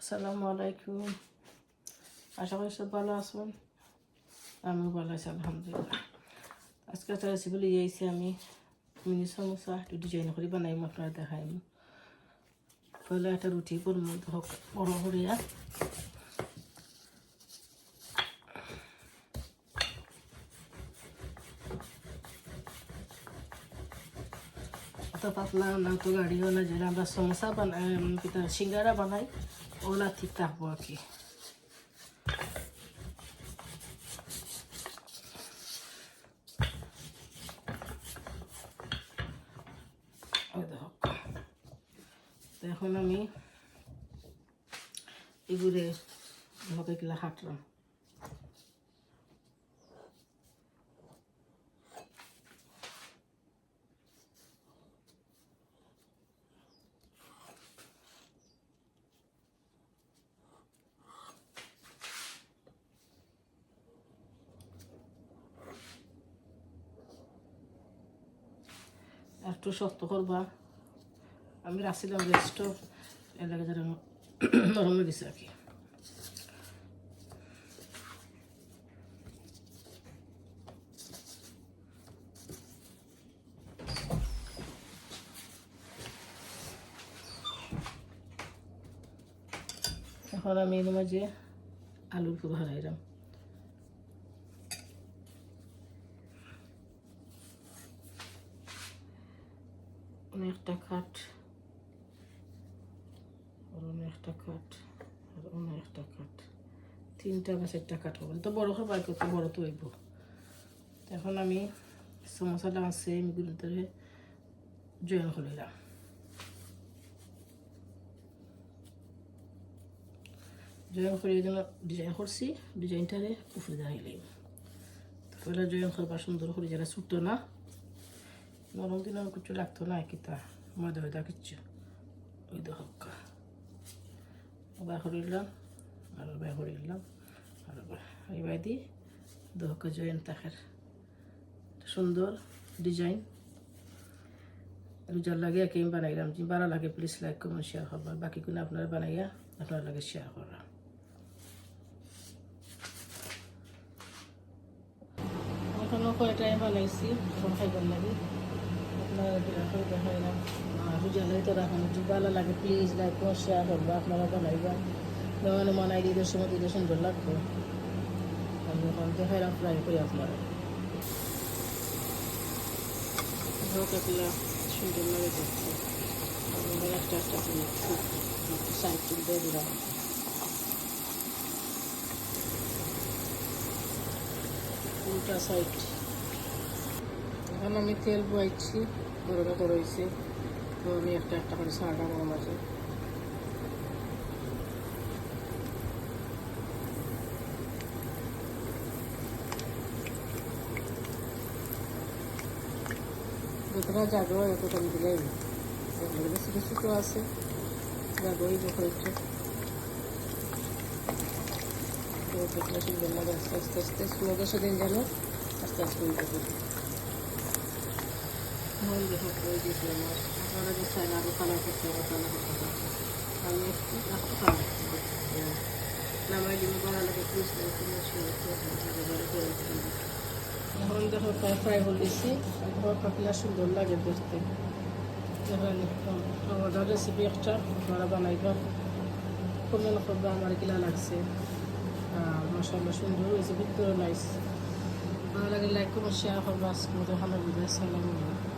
আসসালামু আলাইকুম। আশা করি সব ভালো আছেন। আমিও ভালো আছি, আলহামদুলিল্লাহ। আজকে একটা রেসিপি লিয়ে আইছি আমি। মিনি সমোসা, একটু ডিজাইন করে বানাইম আপনারা দেখাইম। পয়লা একটা রুটি করব হোক, বড় করিয়া অত পাতলা না তো গাড়িও না যেটা আমরা সমোসা বানাই সিঙ্গারা বানাই। ঠিক থাকব আর কি এখন আমি এগুলো মতো কিলা হাঁটলাম একটু শক্ত করবা। আমি রাখছিলাম রেস্ট এলাকা যারা নরম হয়ে গেছে আর কি। এখন আমি এর মাঝে আলুর পুরো হারাইলাম। অনেকটা কাঠ আর অনেকটা কাঠ আর অনেকটা কাঠ তিনটা বা চারটা কাঠ হবে। তো বড় হবে আর কত বড় তো হইব। এখন আমি সমোসাটা আছে, আমি ধরে জয়েন করিলাম জয়েন করে জন্য ডিজাইন করছি। ডিজাইনটারে উপরে দাঁড়াইলাম তারপরে জয়েন করবার সুন্দর করে যারা ছুটতো না নরম দিন আর কিছু লাগতো না কিতা ময়দা হয়দা কিচ্ছু ওই দেখো বাই করিলাম আর বাই করিলাম আর এইবার দি দহক জয়েন তাকের সুন্দর ডিজাইন রোজার লাগে একে বানাইলাম যে বারা লাগে প্লিজ লাইক কমেন্ট শেয়ার করবা বাকি কোনো আপনারা বানাইয়া আপনার লাগে শেয়ার করা এখনও কয়টাই বানাইছি খাইবার লাগে আপনারা করে লাগে। প্লিজ লাইক শেয়ার করবা, আপনারা বানাইবা। মানে মানাই ঈদের সময় ঈদের সুন্দর লাগবে। আমি এখন দেখাইলাম ফ্রাই করি আপনারা। সুন্দর লাগে দেখতে। আমি উল্টা সাইড এখন আমি তেল বয়াইছি গরমে করেছি তো আমি একটা একটা করে ছাড়লাম আমার মাঝে। যতটা জাগো আমি দিলাই এগুলো ছোটো ছোটো আছে। জাগোই একটু। লাগে আস্তে আস্তে আস্তে স্লোকে সেদিন যেন, আস্তে আস্তে মন দেখো করে দিয়েছি আমার আপনারা যে চাইলে আরও কালার করতে হবে কালার করতে আমি একটু একটু কালার নামাই দিব লাগে প্লিজ এখন দেখো ফ্রাই করে দিচ্ছি এখন পাতলা সুন্দর লাগে দেখতে এখন আমাদের রেসিপি একটা আপনারা বানাইবা কমেন্ট করবা আমার কিলা লাগছে আর মশলা সুন্দর হয়েছে ভিতরে নাইস ভালো লাগে লাইক করব শেয়ার করব আজকে মতো ভালো বুঝে আসসালামু আলাইকুম